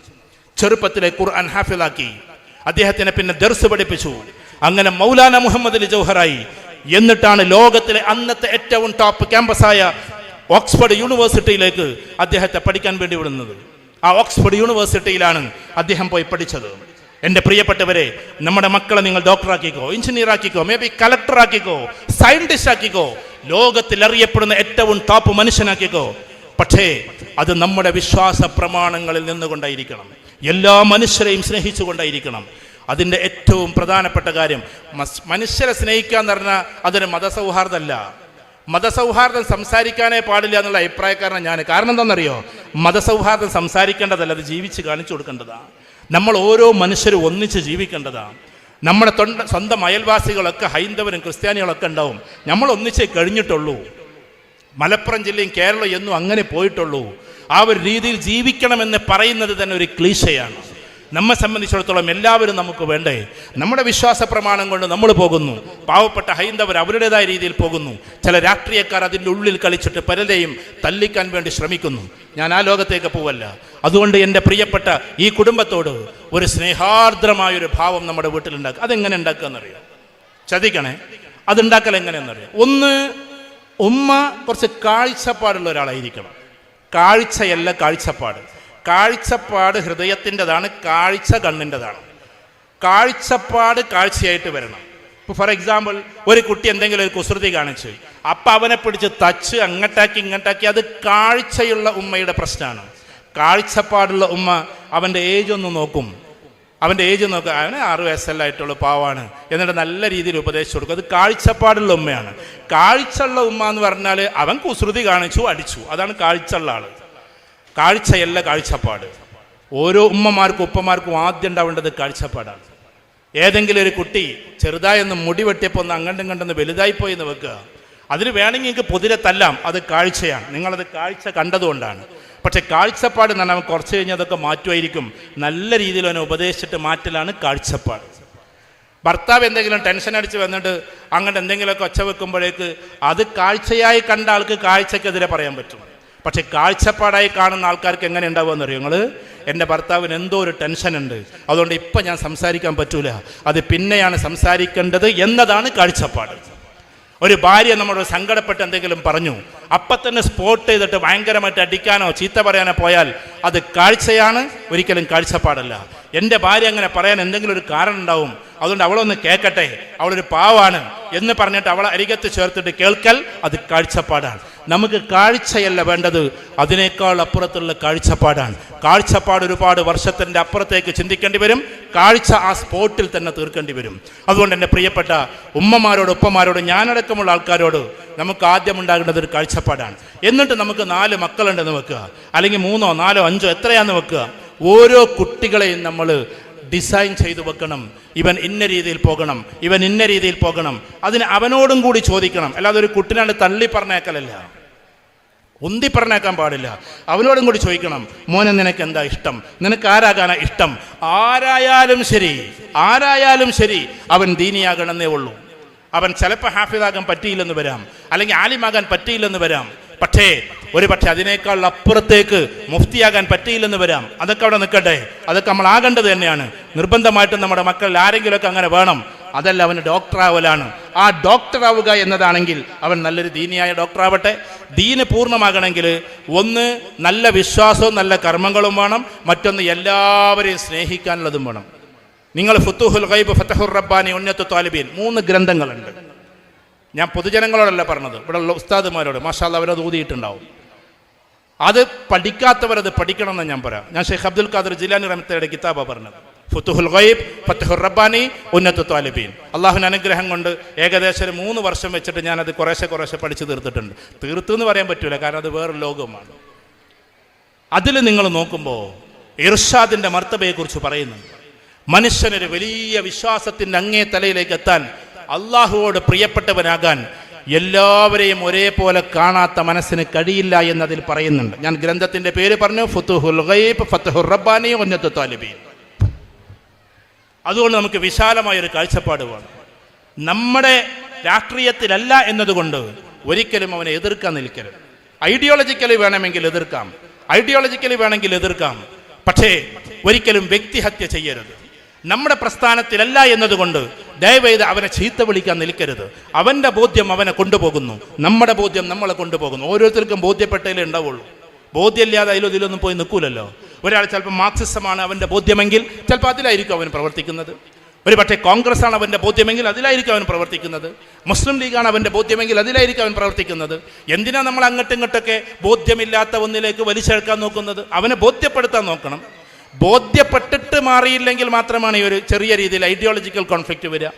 Speaker 1: ചെറുപ്പത്തിലെ ഖുർആൻ ഹാഫിലാക്കി അദ്ദേഹത്തിനെ പിന്നെ ദർസ് പഠിപ്പിച്ചു. അങ്ങനെ മൗലാന മുഹമ്മദ് അലി ജൗഹറായി. എന്നിട്ടാണ് ലോകത്തിലെ അന്നത്തെ ഏറ്റവും ടോപ്പ് ക്യാമ്പസായ ഓക്സ്ഫോർഡ് യൂണിവേഴ്സിറ്റിയിലേക്ക് അദ്ദേഹത്തെ പഠിക്കാൻ വേണ്ടി വിടുന്നത്. ആ ഓക്സ്ഫോർഡ് യൂണിവേഴ്സിറ്റിയിലാണ് അദ്ദേഹം പോയി പഠിച്ചത്. എന്റെ പ്രിയപ്പെട്ടവരെ നമ്മുടെ മക്കളെ നിങ്ങൾ ഡോക്ടറാക്കിക്കോ എഞ്ചിനീയർ ആക്കിക്കോ മേ ബി കളക്ടർ ആക്കിക്കോ സയന്റിസ്റ്റ് ആക്കിക്കോ ലോകത്തിൽ അറിയപ്പെടുന്ന ഏറ്റവും ടോപ്പ് മനുഷ്യനാക്കിക്കോ. പക്ഷേ അത് നമ്മുടെ വിശ്വാസ പ്രമാണങ്ങളിൽ നിന്നുകൊണ്ടായിരിക്കണം. എല്ലാ മനുഷ്യരെയും സ്നേഹിച്ചുകൊണ്ടായിരിക്കണം. അതിന്റെ ഏറ്റവും പ്രധാനപ്പെട്ട കാര്യം മനുഷ്യരെ സ്നേഹിക്കുക എന്ന് പറഞ്ഞാൽ അതൊരു മതസൗഹാർദ്ദമല്ല. മതസൗഹാർദ്ദം സംസാരിക്കാനേ പാടില്ല എന്നുള്ള അഭിപ്രായക്കാരനാണ് ഞാൻ കാരണം എന്താണെന്നറിയോ? മതസൗഹാർദ്ദം സംസാരിക്കേണ്ടതല്ല അത് ജീവിച്ച് കാണിച്ചു കൊടുക്കേണ്ടതാണ് നമ്മൾ ഓരോ മനുഷ്യരും ഒന്നിച്ച് ജീവിക്കേണ്ടതാണ് നമ്മുടെ തൊണ്ട സ്വന്തം അയൽവാസികളൊക്കെ ഹൈന്ദവരും ക്രിസ്ത്യാനികളൊക്കെ ഉണ്ടാവും. നമ്മൾ ഒന്നിച്ചേ കഴിഞ്ഞിട്ടുള്ളൂ. മലപ്പുറം ജില്ലയും കേരളം എന്നും അങ്ങനെ പോയിട്ടുള്ളൂ. ആ ഒരു രീതിയിൽ ജീവിക്കണമെന്ന് പറയുന്നത് തന്നെ ഒരു ക്ലീശയാണ്. നമ്മെ സംബന്ധിച്ചിടത്തോളം എല്ലാവരും നമുക്ക് വേണ്ടേ? നമ്മുടെ വിശ്വാസ പ്രമാണം കൊണ്ട് നമ്മൾ പോകുന്നു. പാവപ്പെട്ട ഹൈന്ദവർ അവരുടേതായ രീതിയിൽ പോകുന്നു. ചില രാഷ്ട്രീയക്കാർ അതിന്റെ ഉള്ളിൽ കളിച്ചിട്ട് പലരെയും തല്ലിക്കാൻ വേണ്ടി ശ്രമിക്കുന്നു. ഞാൻ ആ ലോകത്തേക്ക് പോവല്ല. അതുകൊണ്ട് എന്റെ പ്രിയപ്പെട്ട ഈ കുടുംബത്തോട് ഒരു സ്നേഹാർദ്രമായൊരു ഭാവം നമ്മുടെ വീട്ടിലുണ്ടാക്കുക അതെങ്ങനെ ഉണ്ടാക്കുക എന്നറിയാം ചതിക്കണേ. അതുണ്ടാക്കൽ എങ്ങനെയെന്നറിയാം? ഒന്ന് ഉമ്മ കുറച്ച് കാഴ്ചപ്പാടുള്ള ഒരാളായിരിക്കണം. കാഴ്ചയല്ല കാഴ്ചപ്പാട്. കാഴ്ചപ്പാട് ഹൃദയത്തിന്റെതാണ് കാഴ്ച കണ്ണിന്റെതാണ്. കാഴ്ചപ്പാട് കാഴ്ചയായിട്ട് വരണം. ഇപ്പോൾ ഫോർ എക്സാമ്പിൾ ഒരു കുട്ടി എന്തെങ്കിലും ഒരു കുസൃതി കാണിച്ചു അപ്പം അവനെ പിടിച്ച് തച്ച് അങ്ങട്ടാക്കി ഇങ്ങട്ടാക്കി അത് കാഴ്ചയുള്ള ഉമ്മയുടെ പ്രശ്നമാണ്. കാഴ്ചപ്പാടുള്ള ഉമ്മ അവന്റെ ഏജ് ഒന്ന് നോക്കും. അവന്റെ ഏജ് നോക്കുക അവന് ആറ് വയസ്സല്ലായിട്ടുള്ള പാവാണ്. എന്നിട്ട് നല്ല രീതിയിൽ ഉപദേശിച്ചു കൊടുക്കും. അത് കാഴ്ചപ്പാടുള്ള ഉമ്മയാണ്. കാഴ്ചയുള്ള ഉമ്മ എന്ന് പറഞ്ഞാൽ അവൻ കുസൃതി കാണിച്ചു അടിച്ചു. അതാണ് കാഴ്ചയുള്ള ആൾ കാഴ്ചയല്ല കാഴ്ചപ്പാട്. ഓരോ ഉമ്മമാർക്കും ഉപ്പമാർക്കും ആദ്യം ഉണ്ടാവേണ്ടത് കാഴ്ചപ്പാടാണ്. ഏതെങ്കിലും ഒരു കുട്ടി ചെറുതായൊന്ന് മുടി വെട്ടിയപ്പോൾ ഒന്ന് അങ്ങണ്ടും കണ്ടെന്ന് വലുതായി പോയി എന്ന് വെക്കുക. അതിന് വേണമെങ്കിൽ നിങ്ങൾക്ക് പൊതിരെ തല്ലാം. അത് കാഴ്ചയാണ്. നിങ്ങളത് കാഴ്ച കണ്ടതുകൊണ്ടാണ്. പക്ഷെ കാഴ്ചപ്പാട് എന്ന് പറഞ്ഞാൽ കുറച്ച് കഴിഞ്ഞ് അതൊക്കെ മാറ്റുമായിരിക്കും. നല്ല രീതിയിൽ അവനെ ഉപദേശിച്ചിട്ട് മാറ്റലാണ് കാഴ്ചപ്പാട്. ഭർത്താവ് എന്തെങ്കിലും ടെൻഷൻ അടിച്ച് വന്നിട്ട് അങ്ങനെ എന്തെങ്കിലുമൊക്കെ ഒച്ച വെക്കുമ്പോഴേക്ക് അത് കാഴ്ചയായി കണ്ട ആൾക്ക് കാഴ്ചക്കെതിരെ പറയാൻ പറ്റും. പക്ഷെ കാഴ്ചപ്പാടായി കാണുന്ന ആൾക്കാർക്ക് എങ്ങനെ ഉണ്ടാവുമെന്ന് അറിയോ നിങ്ങൾ എന്റെ ഭർത്താവിന് എന്തോ ഒരു ടെൻഷൻ ഉണ്ട്. അതുകൊണ്ട് ഇപ്പം ഞാൻ സംസാരിക്കാൻ പറ്റൂല. അത് പിന്നെയാണ് സംസാരിക്കേണ്ടത് എന്നതാണ് കാഴ്ചപ്പാട്. ഒരു ഭാര്യ നമ്മളോട് സങ്കടപ്പെട്ട് എന്തെങ്കിലും പറഞ്ഞു അപ്പം തന്നെ സ്പോട്ട് ചെയ്തിട്ട് ഭയങ്കരമായിട്ട് അടിക്കാനോ ചീത്ത പറയാനോ പോയാൽ അത് കാഴ്ചയാണ് ഒരിക്കലും കാഴ്ചപ്പാടല്ല. എന്റെ ഭാര്യ അങ്ങനെ പറയാൻ എന്തെങ്കിലും ഒരു കാരണം ഉണ്ടാവും അതുകൊണ്ട് അവളൊന്ന് കേൾക്കട്ടെ അവളൊരു പാവാണ് എന്ന് പറഞ്ഞിട്ട് അവളെ അരികത്ത് ചേർത്തിട്ട് കേൾക്കൽ അത് കാഴ്ചപ്പാടാണ്. നമുക്ക് കാഴ്ചയല്ല വേണ്ടത് അതിനേക്കാൾ അപ്പുറത്തുള്ള കാഴ്ചപ്പാടാണ്. കാഴ്ചപ്പാട് ഒരുപാട് വർഷത്തിന്റെ അപ്പുറത്തേക്ക് ചിന്തിക്കേണ്ടി വരും കാഴ്ച ആ സ്പോട്ടിൽ തന്നെ തീർക്കേണ്ടി വരും. അതുകൊണ്ട് എന്റെ പ്രിയപ്പെട്ട ഉമ്മമാരോട് ഉപ്പമാരോട് ഞാനടക്കമുള്ള ആൾക്കാരോട് നമുക്ക് ആദ്യം ഉണ്ടാകേണ്ടത് ഒരു കാഴ്ചപ്പാടാണ് എന്നിട്ട് നമുക്ക് നാല് മക്കളുണ്ടെന്ന് വെക്കുക. അല്ലെങ്കിൽ മൂന്നോ നാലോ അഞ്ചോ എത്രയാന്ന് വെക്കുക. ഓരോ കുട്ടികളെയും നമ്മൾ ഡിസൈൻ ചെയ്ത് വെക്കണം. ഇവൻ ഇന്ന രീതിയിൽ പോകണം. ഇവൻ ഇന്ന രീതിയിൽ പോകണം. അതിന് അവനോടും കൂടി ചോദിക്കണം. അല്ലാതെ ഒരു കുട്ടിനാണ്ട് തള്ളി പറഞ്ഞേക്കലല്ല. ഉന്തി പറഞ്ഞേക്കാൻ പാടില്ല. അവനോടും കൂടി ചോദിക്കണം. മോനെ നിനക്ക് എന്താ ഇഷ്ടം? നിനക്ക് ആരാകാനാ ഇഷ്ടം? ആരായാലും ശരി. ആരായാലും ശരി. അവൻ ദീനിയാകണമെന്നേ ഉള്ളൂ. അവൻ ചിലപ്പോൾ ഹാഫിദാകാൻ പറ്റിയില്ലെന്ന് വരാം. അല്ലെങ്കിൽ ആലിമാകാൻ പറ്റിയില്ലെന്ന് വരാം. പക്ഷേ ഒരു പക്ഷേ അതിനേക്കാൾ അപ്പുറത്തേക്ക് മുഫ്തിയാകാൻ പറ്റിയില്ലെന്ന് വരാം. അതൊക്കെ അവിടെ നിൽക്കട്ടെ. അതൊക്കെ നമ്മൾ ആകേണ്ടത് തന്നെയാണ്. നിർബന്ധമായിട്ടും നമ്മുടെ മക്കളിൽ ആരെങ്കിലുമൊക്കെ അങ്ങനെ വേണം. അതല്ല അവന് ഡോക്ടറാവലാണ്. ആ ഡോക്ടറാവുക എന്നതാണെങ്കിൽ അവൻ നല്ലൊരു ദീനിയായ ഡോക്ടറാവട്ടെ. ദീന് പൂർണമാകണമെങ്കിൽ ഒന്ന് നല്ല വിശ്വാസവും നല്ല കർമ്മങ്ങളും വേണം. മറ്റൊന്ന് എല്ലാവരെയും സ്നേഹിക്കാനുള്ളതും വേണം. നിങ്ങൾ ഫുത്തുഹുൽ ഗൈബ് ഫത്തഹുർ റബ്ബാനി ഉന്നത്തു താലിബീൻ മൂന്ന് ഗ്രന്ഥങ്ങളുണ്ട്. ഞാൻ പൊതുജനങ്ങളോടല്ല പറഞ്ഞത്. ഇവിടെ ഉള്ള ഉസ്താദുമാരോട്. മാഷാല്ല അവരത് ഊതിയിട്ടുണ്ടാവും. അത് പഠിക്കാത്തവരത് പഠിക്കണമെന്ന് ഞാൻ പറയാം. ഞാൻ ഷെയ്ഖ് അബ്ദുൽ ഖാദർ ജിലാനി റഹ്മത്തയുടെ കിതാബാണ് പറഞ്ഞത്. ഫുത്തുഹുൽ ഗൈബ് ഫത്തഹുർ റബ്ബാനി ഉന്നത്തു താലിബീൻ. അള്ളാഹുവിന് അനുഗ്രഹം കൊണ്ട് ഏകദേശം മൂന്ന് വർഷം വെച്ചിട്ട് ഞാനത് കുറേശ്ശെ കുറേശ്ശെ പഠിച്ചു തീർത്തിട്ടുണ്ട്. തീർത്തു എന്ന് പറയാൻ പറ്റൂല കാരണം അത് വേറെ ലോകമാണ് അതിൽ നിങ്ങൾ നോക്കുമ്പോൾ ഇർഷാദിന്റെ മർത്തബയെക്കുറിച്ച് പറയുന്നുണ്ട്. മനുഷ്യനൊരു വലിയ വിശ്വാസത്തിന്റെ അങ്ങേ തലയിലേക്ക് എത്താൻ അള്ളാഹുവോട് പ്രിയപ്പെട്ടവനാകാൻ എല്ലാവരെയും ഒരേപോലെ കാണാത്ത മനസ്സിന് കഴിയില്ല എന്നതിൽ പറയുന്നുണ്ട്. ഞാൻ ഗ്രന്ഥത്തിന്റെ പേര് പറഞ്ഞു ഫുത്തുഹുൽ ഗൈബ് ഫത്തുഹുർ റബ്ബാനി ഉന്നത്ത് താലിബീൻ അതുകൊണ്ട് നമുക്ക് വിശാലമായൊരു കാഴ്ചപ്പാട് വേണം. നമ്മുടെ രാഷ്ട്രീയത്തിലല്ല എന്നതുകൊണ്ട് ഒരിക്കലും അവനെ എതിർക്കാൻ നിൽക്കരുത്. ഐഡിയോളജിക്കലി വേണമെങ്കിൽ എതിർക്കാം. ഐഡിയോളജിക്കലി വേണമെങ്കിൽ എതിർക്കാം. പക്ഷേ ഒരിക്കലും വ്യക്തിഹത്യ ചെയ്യരുത്. നമ്മുടെ പ്രസ്ഥാനത്തിലല്ല എന്നതുകൊണ്ട് ദയവേത് അവനെ ചീത്ത വിളിക്കാൻ നിൽക്കരുത്. അവന്റെ ബോധ്യം അവനെ കൊണ്ടുപോകുന്നു. നമ്മുടെ ബോധ്യം നമ്മളെ കൊണ്ടുപോകുന്നു. ഓരോരുത്തർക്കും ബോധ്യപ്പെട്ടതിലേ ഉണ്ടാവുള്ളൂ. ബോധ്യമില്ലാതെ അതിലും ഇതിലൊന്നും പോയി നിൽക്കൂലല്ലോ. ഒരാൾ ചിലപ്പോൾ മാർക്സിസമാണ് അവന്റെ ബോധ്യമെങ്കിൽ ചിലപ്പോൾ അതിലായിരിക്കും അവൻ പ്രവർത്തിക്കുന്നത്. ഒരു പക്ഷേ കോൺഗ്രസ് ആണ് അവന്റെ ബോധ്യമെങ്കിൽ അതിലായിരിക്കും അവൻ പ്രവർത്തിക്കുന്നത്. മുസ്ലിം ലീഗാണ് അവന്റെ ബോധ്യമെങ്കിൽ അതിലായിരിക്കും അവൻ പ്രവർത്തിക്കുന്നത്. എന്തിനാണ് നമ്മൾ അങ്ങോട്ടും ഇങ്ങോട്ടൊക്കെ ബോധ്യമില്ലാത്ത ഒന്നിലേക്ക് വലിച്ചെടുക്കാൻ നോക്കുന്നത്? അവനെ ബോധ്യപ്പെടുത്താൻ നോക്കണം. ബോധ്യപ്പെട്ടിട്ട് മാറിയില്ലെങ്കിൽ മാത്രമാണ് ഈ ഒരു ചെറിയ രീതിയിൽ ഐഡിയോളജിക്കൽ കോൺഫ്ലിക്റ്റ് വരിക.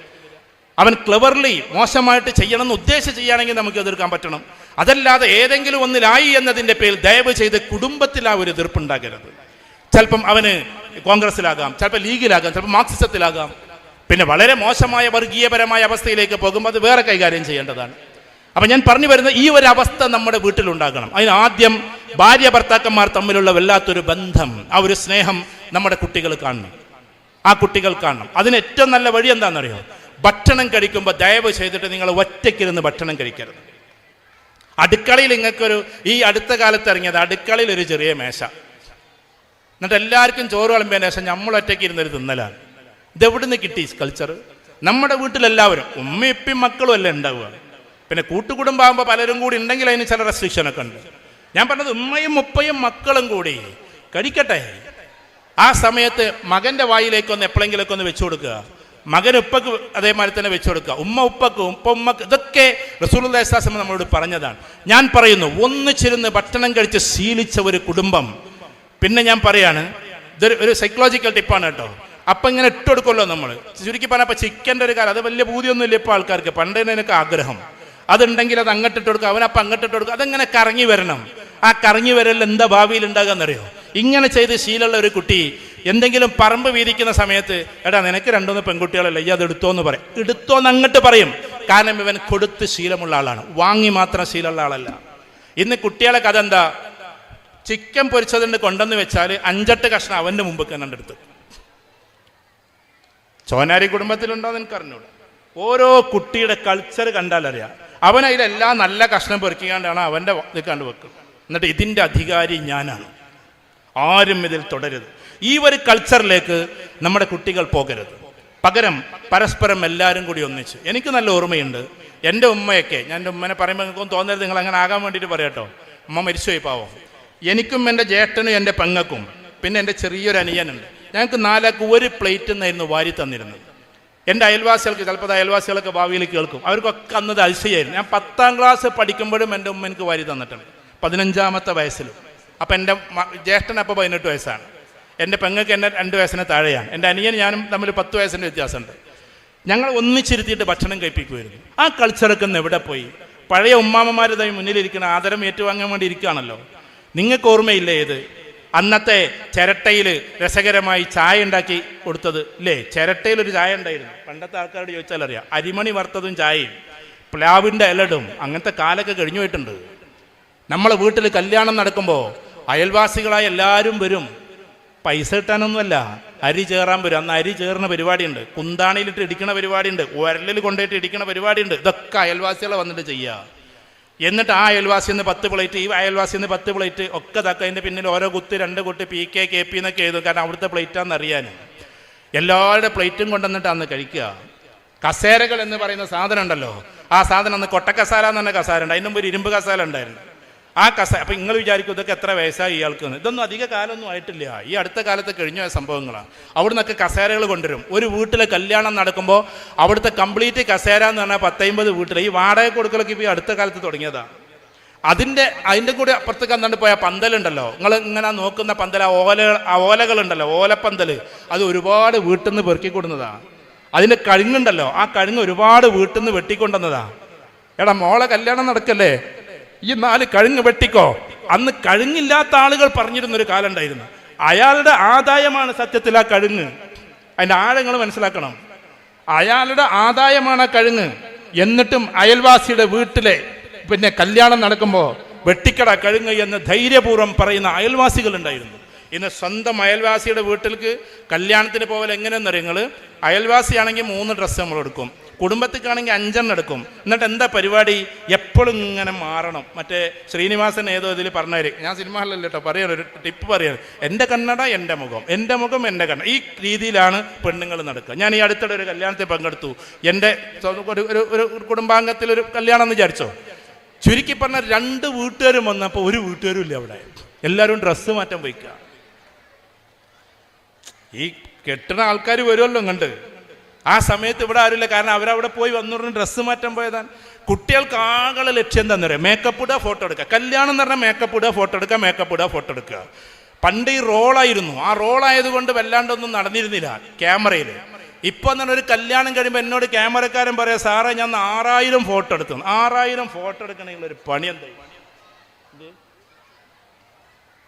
Speaker 1: അവൻ ക്ലവർലി മോശമായിട്ട് ചെയ്യണമെന്ന് ഉദ്ദേശിച്ച് ചെയ്യുകയാണെങ്കിൽ നമുക്ക് എതിർക്കാൻ പറ്റണം. അതല്ലാതെ ഏതെങ്കിലും ഒന്നിലായി എന്നതിന്റെ പേരിൽ ദയവ് ചെയ്ത് കുടുംബത്തിൽ ആ ഒരു എതിർപ്പുണ്ടാകരുത്. ചിലപ്പം അവന് കോൺഗ്രസ്സിലാകാം ചിലപ്പോൾ ലീഗിലാകാം ചിലപ്പോൾ മാർക്സിസത്തിലാകാം. പിന്നെ വളരെ മോശമായ വർഗീയപരമായ അവസ്ഥയിലേക്ക് പോകുമ്പോൾ അത് വേറെ കൈകാര്യം ചെയ്യേണ്ടതാണ്. അപ്പം ഞാൻ പറഞ്ഞു വരുന്ന ഈ ഒരു അവസ്ഥ നമ്മുടെ വീട്ടിലുണ്ടാക്കണം അതിന് ആദ്യം ഭാര്യ ഭർത്താക്കന്മാർ തമ്മിലുള്ള വല്ലാത്തൊരു ബന്ധം ആ ഒരു സ്നേഹം നമ്മുടെ കുട്ടികൾ കാണണം. ആ കുട്ടികൾ കാണണം. അതിന് ഏറ്റവും നല്ല വഴി എന്താണെന്നറിയോ? ഭക്ഷണം കഴിക്കുമ്പോൾ ദയവ് ചെയ്തിട്ട് നിങ്ങൾ ഒറ്റയ്ക്കിരുന്ന് ഭക്ഷണം കഴിക്കരുത്. അടുക്കളയിൽ നിങ്ങൾക്കൊരു ഈ അടുത്ത കാലത്ത് ഇറങ്ങിയത് അടുക്കളയിൽ ഒരു ചെറിയ മേശ. എന്നിട്ട് എല്ലാവർക്കും ചോറ് വിളമ്പിയ ശേഷം നമ്മൾ ഒറ്റയ്ക്ക് ഇരുന്നൊരു തിന്നലാണ്. ഇതെവിടുന്ന് കിട്ടി കൾച്ചർ നമ്മുടെ വീട്ടിലെല്ലാവരും ഉമ്മയും ഇപ്പം മക്കളും അല്ലേ ഉണ്ടാവുക? പിന്നെ കൂട്ടുകുടുംബാകുമ്പോൾ പലരും കൂടി ഉണ്ടെങ്കിൽ അതിന് ചില റെസ്ട്രിക്ഷനൊക്കെ ഉണ്ട്. ഞാൻ പറഞ്ഞത് ഉമ്മയും മുപ്പയും മക്കളും കൂടി കഴിക്കട്ടെ. ആ സമയത്ത് മകന്റെ വായിലേക്ക് ഒന്ന് എപ്പോഴെങ്കിലൊക്കെ ഒന്ന് വെച്ചു കൊടുക്കുക. മകൻ ഉപ്പക്ക് അതേമാതിരി തന്നെ വെച്ചു കൊടുക്കുക. ഉമ്മ ഉപ്പക്ക് ഉപ്പ ഉമ്മക്ക് ഇതൊക്കെ റസൂലുല്ലാസ്ലാസം നമ്മളോട് പറഞ്ഞതാണ്. ഞാൻ പറയുന്നു ഒന്നിച്ചിരുന്ന് ഭക്ഷണം കഴിച്ച് ശീലിച്ച ഒരു കുടുംബം. പിന്നെ ഞാൻ പറയാണ് ഇതൊരു ഒരു സൈക്കോളജിക്കൽ ടിപ്പാണ് കേട്ടോ. അപ്പം ഇങ്ങനെ ഇട്ടുകൊടുക്കുമല്ലോ നമ്മൾ ചുരുക്കി പറഞ്ഞപ്പോൾ ചിക്കന്റെ ഒരു കാലം അത് വലിയ ഭൂതിയൊന്നുമില്ല ഇപ്പോൾ ആൾക്കാർക്ക്. പണ്ടേനൊക്കെ ആഗ്രഹം. അതുണ്ടെങ്കിൽ അത് അങ്ങോട്ടിട്ട് കൊടുക്കുക അവനപ്പം അങ്ങോട്ടിട്ട് കൊടുക്കുക അതങ്ങനെ കറങ്ങി വരണം? ആ കറങ്ങി വരൽ എന്താ ഭാവിയിൽ ഉണ്ടാകാന്നറിയോ? ഇങ്ങനെ ചെയ്ത് ശീലമുള്ള ഒരു കുട്ടി എന്തെങ്കിലും പറമ്പ് വീതിക്കുന്ന സമയത്ത് എടാ നിനക്ക് രണ്ടൊന്ന് പെൺകുട്ടികളല്ലേ ഈ അത് എടുത്തോ എന്ന് പറയും. എടുത്തോ എന്ന് അങ്ങോട്ട് പറയും. കാരണം ഇവൻ കൊടുത്ത് ശീലമുള്ള ആളാണ്. വാങ്ങി മാത്രം ശീലമുള്ള ആളല്ല. ഇന്ന് കുട്ടികളെ കഥ എന്താ? ചിക്കൻ പൊരിച്ചതുണ്ട് കൊണ്ടെന്ന് വെച്ചാൽ അഞ്ചെട്ട് കഷ്ണം അവന്റെ മുമ്പ് കണ്ടെടുത്ത് ചോനാരി കുടുംബത്തിലുണ്ടോ എന്ന് എനിക്ക് അറിഞ്ഞൂടെ ഓരോ കുട്ടിയുടെ കൾച്ചർ കണ്ടാൽ അറിയാം അവൻ അതിലെല്ലാം നല്ല കഷ്ണം പെറുക്കിക്കാണ്ടാണ് അവന്റെ ഇത് കണ്ടു എന്നിട്ട് ഇതിന്റെ അധികാരി ഞാനാണ്. ആരും ഇതിൽ തുടരുത് ഈ ഒരു കൾച്ചറിലേക്ക് നമ്മുടെ കുട്ടികൾ പോകരുത്. പകരം പരസ്പരം എല്ലാവരും കൂടി ഒന്നിച്ച്. എനിക്ക് നല്ല ഓർമ്മയുണ്ട്. എന്റെ ഉമ്മയൊക്കെ ഞാൻ എന്റെ ഉമ്മനെ പറയുമ്പോൾ നിങ്ങൾക്കൊന്നും തോന്നരുത് നിങ്ങൾ അങ്ങനെ ആകാൻ വേണ്ടിയിട്ട് പറയാട്ടോ ഉമ്മ മരിച്ചുപോയി പാവം. എനിക്കും എന്റെ ജേഷ്ഠനും എന്റെ പെങ്ങക്കും പിന്നെ എന്റെ ചെറിയൊരു അനിയനുണ്ട്. ഞങ്ങൾക്ക് നാലാൾക്ക് ഒരു പ്ലേറ്റ് നിന്നായിരുന്നു വാരി തന്നിരുന്നത്. എന്റെ അയൽവാസികൾക്ക് ചിലപ്പോൾ അയൽവാസികളൊക്കെ ഭാവിയിൽ കേൾക്കും. അവർക്കൊക്കെ അന്നത് അതിശയായിരുന്നു. ഞാൻ പത്താം ക്ലാസ് പഠിക്കുമ്പോഴും എന്റെ ഉമ്മ എനിക്ക് വാരി തന്നിട്ടുണ്ട്. പതിനഞ്ചാമത്തെ വയസ്സിലും. അപ്പം എന്റെ ജ്യേഷ്ഠൻ അപ്പോൾ പതിനെട്ട് വയസ്സാണ്. എന്റെ പെങ്ങൾക്ക് എന്നെ രണ്ട് വയസ്സിന് താഴെയാണ്. എന്റെ അനിയൻ ഞാനും തമ്മിൽ പത്ത് വയസ്സിന്റെ വ്യത്യാസമുണ്ട്. ഞങ്ങൾ ഒന്നിച്ചിരുത്തിയിട്ട് ഭക്ഷണം കഴിപ്പിക്കുമായിരുന്നു ആ കൾച്ചറൊക്കെ ഒന്ന് എവിടെ പോയി? പഴയ ഉമ്മാമ്മമാർ തമ്മിൽ മുന്നിലിരിക്കുന്ന ആദരം ഏറ്റുവാങ്ങാൻ വേണ്ടി ഇരിക്കുകയാണല്ലോ. നിങ്ങൾക്ക് ഓർമ്മയില്ലേ ഇത്? അന്നത്തെ ചിരട്ടയിൽ രസകരമായി ചായ ഉണ്ടാക്കി കൊടുത്തത് ഇല്ലേ? ചിരട്ടയിൽ ഒരു ചായ ഉണ്ടായിരുന്നു. പണ്ടത്തെ ആൾക്കാരോട് ചോദിച്ചാൽ അറിയാം. അരിമണി വറുത്തതും ചായയും പ്ലാവിന്റെ ഇലടും അങ്ങനത്തെ കാലൊക്കെ കഴിഞ്ഞു പോയിട്ടുണ്ട്. നമ്മളെ വീട്ടിൽ കല്യാണം നടക്കുമ്പോൾ അയൽവാസികളായ എല്ലാവരും വരും. പൈസ കിട്ടാനൊന്നുമല്ല. അരി ചേറാൻ വരും. അന്ന് അരി ചേർന്ന പരിപാടിയുണ്ട്. കുന്താണിയിലിട്ട് ഇടിക്കണ പരിപാടിയുണ്ട്. ഉരലിൽ കൊണ്ടുപോയിട്ട് ഇടിക്കണ പരിപാടിയുണ്ട്. ഇതൊക്കെ അയൽവാസികളെ വന്നിട്ട് ചെയ്യുക എന്നിട്ട് ആ അയൽവാസി നിന്ന് പത്ത് പ്ലേറ്റ് ഈ അയൽവാസി നിന്ന് പത്ത് പ്ലേറ്റ് ഒക്കെ തക്ക അതിന്റെ പിന്നിൽ ഓരോ കുത്ത് രണ്ട് കുട്ടി പി കെ കെ പി എന്നൊക്കെ എഴുതും. കാരണം അവിടുത്തെ പ്ലേറ്റാന്ന് അറിയാൻ എല്ലാവരുടെ പ്ലേറ്റും കൊണ്ടുവന്നിട്ടാണ് കഴിക്കുക. കസേരകൾ എന്ന് പറയുന്ന സാധനം ഉണ്ടല്ലോ. ആ സാധനം അന്ന് കൊട്ടക്കസാല എന്ന് പറഞ്ഞ കസാര ഉണ്ട്. അതിന് മുമ്പ് ഇരുമ്പ് കസാല ഉണ്ടായിരുന്നു. ആ കസ അപ്പം നിങ്ങൾ വിചാരിക്കും ഇതൊക്കെ എത്ര വയസ്സായി ഇയാൾക്ക്. ഇതൊന്നും അധിക കാലമൊന്നും ആയിട്ടില്ല. ഈ അടുത്ത കാലത്ത് കഴിഞ്ഞ സംഭവങ്ങളാണ്. അവിടെ നിന്നൊക്കെ കസേരകൾ കൊണ്ടുവരും. ഒരു വീട്ടിലെ കല്യാണം നടക്കുമ്പോൾ അവിടുത്തെ കംപ്ലീറ്റ് കസേര എന്ന് പറഞ്ഞാൽ പത്തൈമ്പത് വീട്ടിൽ ഈ വാടക കൊടുക്കലൊക്കെ ഇപ്പോൾ അടുത്ത കാലത്ത് തുടങ്ങിയതാണ് അതിന്റെ അതിന്റെ കൂടെ അപ്പുറത്ത് എന്താണ്ട് പോയ പന്തലുണ്ടല്ലോ. നിങ്ങൾ ഇങ്ങനെ നോക്കുന്ന പന്തൽ ആ ഓല ആ ഓലകളുണ്ടല്ലോ ഓലപ്പന്തൽ. അത് ഒരുപാട് വീട്ടിൽ നിന്ന് പെറുക്കിക്കൊടുന്നതാണ് അതിന്റെ കഴുങ്ങുണ്ടല്ലോ. ആ കഴുങ്ങ് ഒരുപാട് വീട്ടിൽ നിന്ന് വെട്ടിക്കൊണ്ടുവന്നതാണ് എടാ മോളെ കല്യാണം നടക്കല്ലേ? ഈ നാല് കഴുങ്ങ് വെട്ടിക്കോ. അന്ന് കഴുങ്ങില്ലാത്ത ആളുകൾ പറഞ്ഞിരുന്ന ഒരു കാലം ഉണ്ടായിരുന്നു അയാളുടെ ആദായമാണ് സത്യത്തിൽ ആ കഴുങ്ങ്. അതിന്റെ ആഴങ്ങൾ മനസ്സിലാക്കണം. അയാളുടെ ആദായമാണ് ആ കഴുങ്ങ്. എന്നിട്ടും അയൽവാസിയുടെ വീട്ടിലെ പിന്നെ കല്യാണം നടക്കുമ്പോൾ വെട്ടിക്കട കഴുങ്ങ് എന്ന് ധൈര്യപൂർവം പറയുന്ന അയൽവാസികൾ ഉണ്ടായിരുന്നു ഇന്ന് സ്വന്തം അയൽവാസിയുടെ വീട്ടിലേക്ക് കല്യാണത്തിന് പോകൽ എങ്ങനെയെന്ന് നിങ്ങൾ അയൽവാസിയാണെങ്കിൽ മൂന്ന് ഡ്രസ്സ് നമ്മൾ എടുക്കും. കുടുംബത്തിക്കാണെങ്കിൽ അഞ്ചെണ്ണം എടുക്കും. എന്നിട്ട് എന്താ പരിപാടി? എപ്പോഴും ഇങ്ങനെ മാറണം. മറ്റേ ശ്രീനിവാസൻ ഏതോ ഇതിൽ പറഞ്ഞവര് ഞാൻ സിനിമ ഹാളിലല്ല കേട്ടോ പറയാൻ ഒരു ടിപ്പ് പറയാൻ എന്റെ കണ്ണട എന്റെ മുഖം. എന്റെ മുഖം എന്റെ കണ്ണ ഈ രീതിയിലാണ് പെണ്ണുങ്ങൾ നടക്കുക. ഞാൻ ഈ അടുത്തിടെ ഒരു കല്യാണത്തിൽ പങ്കെടുത്തു. എന്റെ ഒരു ഒരു കുടുംബാംഗത്തിൽ ഒരു കല്യാണം എന്ന് വിചാരിച്ചോ? ചുരുക്കി പറഞ്ഞ രണ്ട് വീട്ടുകാരും വന്നപ്പോൾ ഒരു വീട്ടുകാരും ഇല്ല അവിടെ. എല്ലാവരും ഡ്രസ്സ് മാറ്റം പോയിക്കുക ഈ കെട്ടണ ആൾക്കാർ വരുമല്ലോ ഇങ്ങണ്ട്. ആ സമയത്ത് ഇവിടെ ആരുമില്ല. കാരണം അവരവിടെ പോയി വന്നു ഡ്രസ്സ് മാറ്റാൻ പോയതാണ്. കുട്ടികൾക്ക് ആകെ ലക്ഷ്യം എന്താണെന്ന് പറയാം മേക്കപ്പ് ഇടുക ഫോട്ടോ എടുക്കുക. കല്യാണം എന്ന് പറഞ്ഞാൽ മേക്കപ്പ് ഇടുക ഫോട്ടോ എടുക്കുക മേക്കപ്പ് ഇടുക ഫോട്ടോ എടുക്കുക. പണ്ട് ഈ റോളായിരുന്നു ആ റോളായതുകൊണ്ട് വല്ലാണ്ടൊന്നും നടന്നിരുന്നില്ല ക്യാമറയിൽ ഇപ്പൊ എന്ന് ഒരു കല്യാണം കഴിയുമ്പോൾ എന്നോട് ക്യാമറക്കാരൻ പറയാം സാറേ ഞാൻ ആറായിരം ഫോട്ടോ എടുത്തു. ആറായിരം ഫോട്ടോ എടുക്കണമെങ്കിൽ ഒരു പണി എന്താ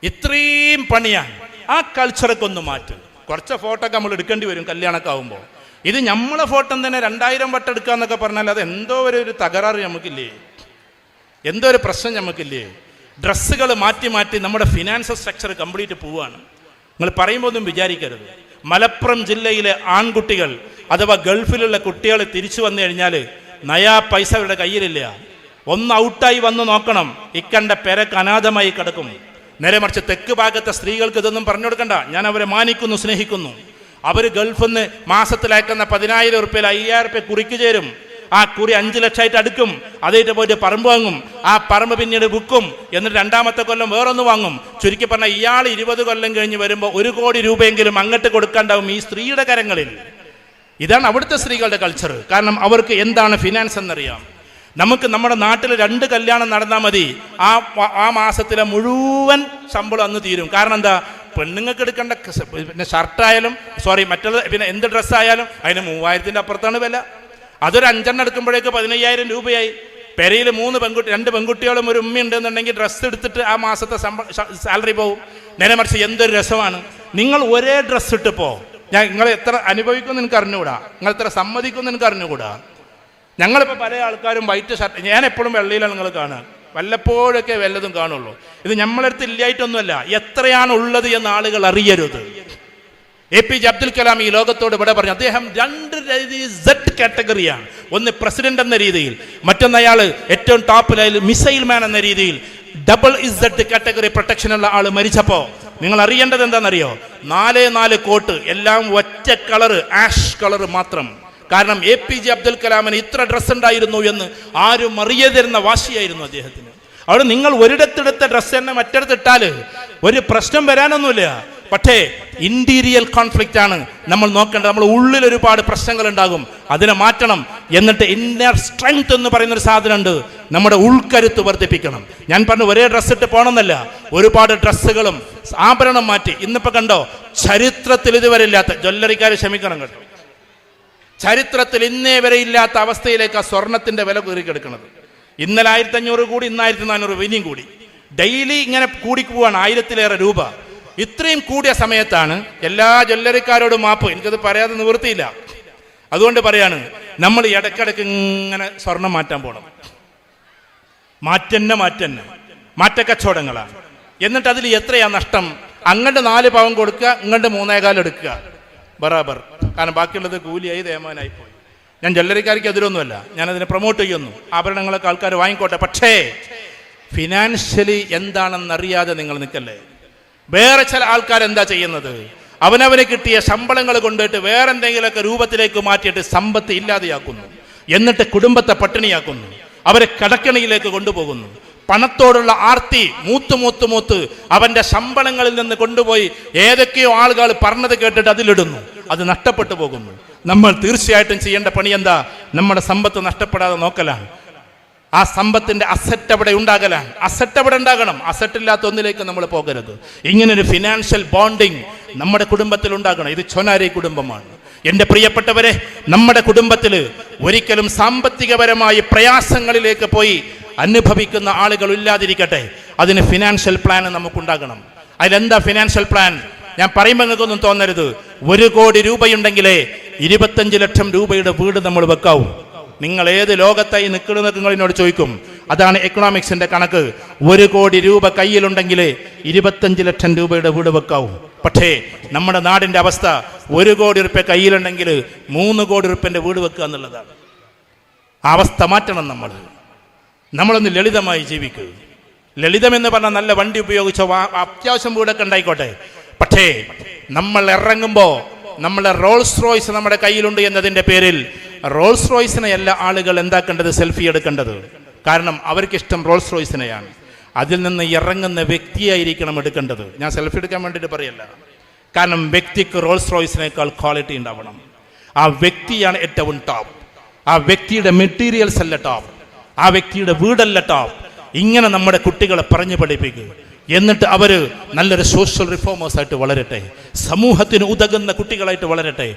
Speaker 1: ഇത്രയും പണിയാണ്. ആ കൾച്ചറൊക്കെ ഒന്ന് മാറ്റും. കുറച്ച് ഫോട്ടോ ഒക്കെ നമ്മൾ എടുക്കേണ്ടി വരും കല്യാണമൊക്കെ ആകുമ്പോൾ ഇത് നമ്മളെ ഫോട്ടോ തന്നെ രണ്ടായിരം വട്ടം എടുക്കാന്നൊക്കെ പറഞ്ഞാൽ അത് എന്തോ ഒരു ഒരു തകരാറ് നമുക്കില്ലേ എന്തോ ഒരു പ്രശ്നം നമുക്കില്ലേ ഡ്രസ്സുകൾ മാറ്റി മാറ്റി നമ്മുടെ ഫിനാൻഷ്യൽ സ്ട്രക്ചർ കംപ്ലീറ്റ് പോവുകയാണ് നിങ്ങൾ പറയുമ്പോൾ ഒന്നും വിചാരിക്കരുത്. മലപ്പുറം ജില്ലയിലെ ആൺകുട്ടികൾ അഥവാ ഗൾഫിലുള്ള കുട്ടികൾ തിരിച്ചു വന്നു കഴിഞ്ഞാൽ നയാ പൈസ അവരുടെ കയ്യിലില്ല. ഒന്ന് ഔട്ടായി വന്ന് നോക്കണം. ഇക്കണ്ട പെരക്ക് അനാഥമായി കിടക്കും. നേരെ മറിച്ച് തെക്ക് ഭാഗത്തെ സ്ത്രീകൾക്ക് ഇതൊന്നും പറഞ്ഞു കൊടുക്കണ്ട. ഞാൻ അവരെ മാനിക്കുന്നു സ്നേഹിക്കുന്നു. അവർ ഗൾഫിൽ നിന്ന് മാസത്തിലയക്കുന്ന പതിനായിരം ഉറുപ്പ്യയിൽ അയ്യായിരം ഉറുപ്പ്യ കുറിക്ക് ചേരും. ആ കുറി അഞ്ച് ലക്ഷമായിട്ട് അടുക്കും. അതേറ്റ് പോയിട്ട് പറമ്പ് വാങ്ങും. ആ പറമ്പ് പിന്നീട് ബുക്കും എന്നിട്ട് രണ്ടാമത്തെ കൊല്ലം വേറൊന്ന് വാങ്ങും. ചുരുക്കി പറഞ്ഞാൽ ഇയാൾ ഇരുപത് കൊല്ലം കഴിഞ്ഞ് വരുമ്പോൾ ഒരു കോടി രൂപയെങ്കിലും അങ്ങോട്ട് കൊടുക്കാണ്ടാവും ഈ സ്ത്രീയുടെ കരങ്ങളിൽ. ഇതാണ് അവിടുത്തെ സ്ത്രീകളുടെ കൾച്ചർ കാരണം അവർക്ക് എന്താണ് ഫിനാൻസ് എന്നറിയാം. നമുക്ക് നമ്മുടെ നാട്ടിൽ രണ്ട് കല്യാണം നടന്നാൽ മതി. ആ ആ മാസത്തിലെ മുഴുവൻ ശമ്പളം അന്ന് തീരും. കാരണം എന്താ? പെണ്ണുങ്ങൾക്ക് എടുക്കേണ്ട പിന്നെ ഷർട്ടായാലും സോറി മറ്റുള്ള പിന്നെ എന്ത് ഡ്രസ്സായാലും അതിന് മൂവായിരത്തിന്റെ അപ്പുറത്താണ് വില. അതൊരു അഞ്ചെണ്ണം എടുക്കുമ്പോഴേക്ക് പതിനയ്യായിരം രൂപയായി. പെരയിൽ മൂന്ന് പെൺകുട്ടി രണ്ട് പെൺകുട്ടികളും ഒരു ഉമ്മയുണ്ടെന്നുണ്ടെങ്കിൽ ഡ്രസ്സ് എടുത്തിട്ട് ആ മാസത്തെ സാലറി പോകും നേരെ മറിച്ച് എന്തൊരു രസമാണ്. നിങ്ങൾ ഒരേ ഡ്രസ്സ് ഇട്ട് പോ. ഞാൻ നിങ്ങൾ എത്ര അനുഭവിക്കുമെന്ന് എനിക്ക് അറിഞ്ഞുകൂടാ. നിങ്ങൾ എത്ര സമ്മതിക്കുമെന്ന് എനിക്ക് അറിഞ്ഞുകൂടാ. ഞങ്ങളിപ്പോൾ പല ആൾക്കാരും വൈറ്റ് ഷർട്ട് ഞാൻ എപ്പോഴും വെള്ളയിലാണ് നിങ്ങൾ കാണുക. വല്ലപ്പോഴൊക്കെ വല്ലതും കാണുള്ളൂ. ഇത് നമ്മളടുത്ത് ഇല്ലായിട്ടൊന്നുമല്ല എത്രയാണ് ഉള്ളത് എന്ന് ആളുകൾ അറിയരുത്. A P J Abdul Kalam ഈ ലോകത്തോട് ഇവിടെ പറഞ്ഞു അദ്ദേഹം രണ്ട് സെഡ് കാറ്റഗറിയാണ് ഒന്ന് പ്രസിഡന്റ് എന്ന രീതിയിൽ മറ്റൊന്ന് അയാൾ ഏറ്റവും ടോപ്പിലായി മിസൈൽ മാൻ എന്ന രീതിയിൽ. ഡബിൾ ഇസ് ഇസഡ് കാറ്റഗറി പ്രൊട്ടക്ഷൻ ഉള്ള ആൾ മരിച്ചപ്പോ നിങ്ങൾ അറിയേണ്ടത് എന്താണെന്നറിയോ? നാല് നാല് കോട്ട് എല്ലാം ഒറ്റ കളറ് ആഷ് കളറ് മാത്രം. കാരണം എ പി ജെ അബ്ദുൽ കലാമിന് ഇത്ര ഡ്രസ്സ് ഉണ്ടായിരുന്നു എന്ന് ആരും അറിയതിരുന്ന വാശിയായിരുന്നു അദ്ദേഹത്തിന്. അവിടെ നിങ്ങൾ ഒരിടത്തെടുത്ത ഡ്രസ്സ് തന്നെ മറ്റിടത്തിട്ടാൽ ഒരു പ്രശ്നം വരാനൊന്നുമില്ല. പക്ഷേ ഇന്റീരിയൽ കോൺഫ്ലിക്റ്റ് ആണ് നമ്മൾ നോക്കേണ്ടത്. നമ്മൾ ഉള്ളിൽ ഒരുപാട് പ്രശ്നങ്ങൾ ഉണ്ടാകും അതിനെ മാറ്റണം. എന്നിട്ട് ഇന്നർ സ്ട്രെങ്ത് എന്ന് പറയുന്ന ഒരു സാധനമുണ്ട്. നമ്മുടെ ഉൾക്കരുത്ത് വർദ്ധിപ്പിക്കണം. ഞാൻ പറഞ്ഞു ഒരേ ഡ്രസ്സ് ഇട്ട് പോകണമെന്നല്ല. ഒരുപാട് ഡ്രസ്സുകളും ആഭരണം മാറ്റി. ഇന്നിപ്പോ കണ്ടോ? ചരിത്രത്തിൽ ഇതുവരെ ഇല്ലാത്ത ജ്വല്ലറിക്കാർ ക്ഷമിക്കണം കേട്ടോ. ചരിത്രത്തിൽ ഇന്നേ വരെ ഇല്ലാത്ത അവസ്ഥയിലേക്ക് ആ സ്വർണത്തിന്റെ വില കീറിക്കെടുക്കുന്നത് ഇന്നലെ ആയിരത്തി അഞ്ഞൂറ് കൂടി ഇന്ന് ആയിരത്തി നാനൂറ് ഇനിയും കൂടി. ഡെയിലി ഇങ്ങനെ കൂടിക്കുവാണ് ആയിരത്തിലേറെ രൂപ. ഇത്രയും കൂടിയ സമയത്താണ് എല്ലാ ജ്വല്ലറിക്കാരോടും മാപ്പ്. എനിക്കത് പറയാതെ നിവൃത്തിയില്ല. അതുകൊണ്ട് പറയാണ് നമ്മൾ ഇടയ്ക്കിടയ്ക്ക് ഇങ്ങനെ സ്വർണം മാറ്റാൻ പോകണം മാറ്റന്നെ മാറ്റന്നെ. മാറ്റക്കച്ചവടങ്ങളാണ്. എന്നിട്ട് അതിൽ എത്രയാ നഷ്ടം? അങ്ങോട്ട് നാല് പവൻ കൊടുക്കുക ഇങ്ങോട്ട് മൂന്നേകാലം എടുക്കുക. ബറാബർ. കാരണം ബാക്കിയുള്ളത് കൂലിയായി തേമാനായി പോയി. ഞാൻ ജ്വല്ലറിക്കാർക്ക് എതിരൊന്നുമല്ല. ഞാൻ അതിനെ പ്രൊമോട്ട് ചെയ്യുന്നു. ആഭരണങ്ങളൊക്കെ ആൾക്കാർ വാങ്ങിക്കോട്ടെ. പക്ഷേ ഫിനാൻഷ്യലി എന്താണെന്നറിയാതെ നിങ്ങൾ നിൽക്കല്ലേ? വേറെ ചില ആൾക്കാർ എന്താ ചെയ്യുന്നത്? അവനവന് കിട്ടിയ ശമ്പളങ്ങൾ കൊണ്ടിട്ട് വേറെ എന്തെങ്കിലുമൊക്കെ രൂപത്തിലേക്ക് മാറ്റിയിട്ട് സമ്പത്ത് ഇല്ലാതെയാക്കുന്നു. എന്നിട്ട് കുടുംബത്തെ പട്ടിണിയാക്കുന്നു. അവരെ കടക്കണിയിലേക്ക് കൊണ്ടുപോകുന്നു. പണത്തോടുള്ള ആർത്തി മൂത്ത് മൂത്ത് മൂത്ത് അവന്റെ ശമ്പളങ്ങളിൽ നിന്ന് കൊണ്ടുപോയി ഏതൊക്കെയോ ആളുകൾ പറഞ്ഞത് കേട്ടിട്ട് അതിലിടുന്നു. അത് നഷ്ടപ്പെട്ടു പോകുന്നു. നമ്മൾ തീർച്ചയായിട്ടും ചെയ്യേണ്ട പണി എന്താ? നമ്മുടെ സമ്പത്ത് നഷ്ടപ്പെടാതെ നോക്കലാണ്. ആ സമ്പത്തിന്റെ അസറ്റ് അവിടെ ഉണ്ടാകലാണ്. അസറ്റ് അവിടെ ഉണ്ടാകണം. അസറ്റ് ഇല്ലാത്ത ഒന്നിലേക്ക് നമ്മൾ പോകരുത്. ഇങ്ങനൊരു ഫിനാൻഷ്യൽ ബോണ്ടിങ് നമ്മുടെ കുടുംബത്തിൽ ഉണ്ടാകണം. ഇത് ചൊനാരി കുടുംബമാണ്. എന്റെ പ്രിയപ്പെട്ടവരെ നമ്മുടെ കുടുംബത്തിൽ ഒരിക്കലും സാമ്പത്തികപരമായി പ്രയാസങ്ങളിലേക്ക് പോയി അനുഭവിക്കുന്ന ആളുകൾ ഇല്ലാതിരിക്കട്ടെ. അതിന് ഫിനാൻഷ്യൽ പ്ലാൻ നമുക്കുണ്ടാകണം. അതിലെന്താ ഫിനാൻഷ്യൽ പ്ലാൻ ഞാൻ പറയുമ്പോൾ നിങ്ങൾക്കൊന്നും തോന്നരുത്. ഒരു കോടി രൂപയുണ്ടെങ്കിലേ ഇരുപത്തഞ്ച് ലക്ഷം രൂപയുടെ വീട് നമ്മൾ വെക്കാവും. നിങ്ങൾ ഏത് ലോകത്തായി നിൽക്കുന്നത് നിങ്ങൾ എന്നോട് ചോദിക്കും. അതാണ് എക്കണോമിക്സിന്റെ കണക്ക്. ഒരു കോടി രൂപ കയ്യിലുണ്ടെങ്കിൽ ഇരുപത്തഞ്ച് ലക്ഷം രൂപയുടെ വീട് വെക്കാവും. പക്ഷേ നമ്മുടെ നാടിന്റെ അവസ്ഥ ഒരു കോടി റുപ്യ കയ്യിലുണ്ടെങ്കിൽ മൂന്ന് കോടി റുപ്യന്റെ വീട് വെക്കുക എന്നുള്ളതാണ്. അവസ്ഥ മാറ്റണം നമ്മൾ. നമ്മളൊന്ന് ലളിതമായി ജീവിക്കൂ. ലളിതം എന്ന് പറഞ്ഞാൽ നല്ല വണ്ടി ഉപയോഗിച്ചോ അത്യാവശ്യം വീടൊക്കെ ഉണ്ടായിക്കോട്ടെ. പക്ഷേ നമ്മൾ ഇറങ്ങുമ്പോൾ നമ്മളെ റോൾസ് റോയ്സ് നമ്മുടെ കയ്യിലുണ്ട് എന്നതിന്റെ പേരിൽ റോൾസ് റോയ്സിനെ എല്ലാ ആളുകൾ എന്താക്കേണ്ടത്? സെൽഫി എടുക്കേണ്ടത്. കാരണം അവർക്കിഷ്ടം റോൾസ് റോയ്സിനെയാണ് അതിൽ നിന്ന് ഇറങ്ങുന്ന വ്യക്തിയായിരിക്കണം എടുക്കേണ്ടത്. ഞാൻ സെൽഫി എടുക്കാൻ വേണ്ടിയിട്ട് പറയല്ല. കാരണം വ്യക്തിക്ക് റോൾസ് റോയ്സിനേക്കാൾ ക്വാളിറ്റി ഉണ്ടാവണം. ആ വ്യക്തിയാണ് ഏറ്റവും ടോപ്പ് ആ വ്യക്തിയുടെ മെറ്റീരിയൽസ് അല്ല ടോപ്പ് ആ വ്യക്തിയുടെ വീടല്ല ടോ ഇങ്ങനെ നമ്മുടെ കുട്ടികളെ പറഞ്ഞു പഠിപ്പിക്കുക എന്നിട്ട് അവർ നല്ലൊരു സോഷ്യൽ റിഫോമേഴ്സ് ആയിട്ട് വളരട്ടെ. സമൂഹത്തിന് ഉതകുന്ന കുട്ടികളായിട്ട് വളരട്ടെ.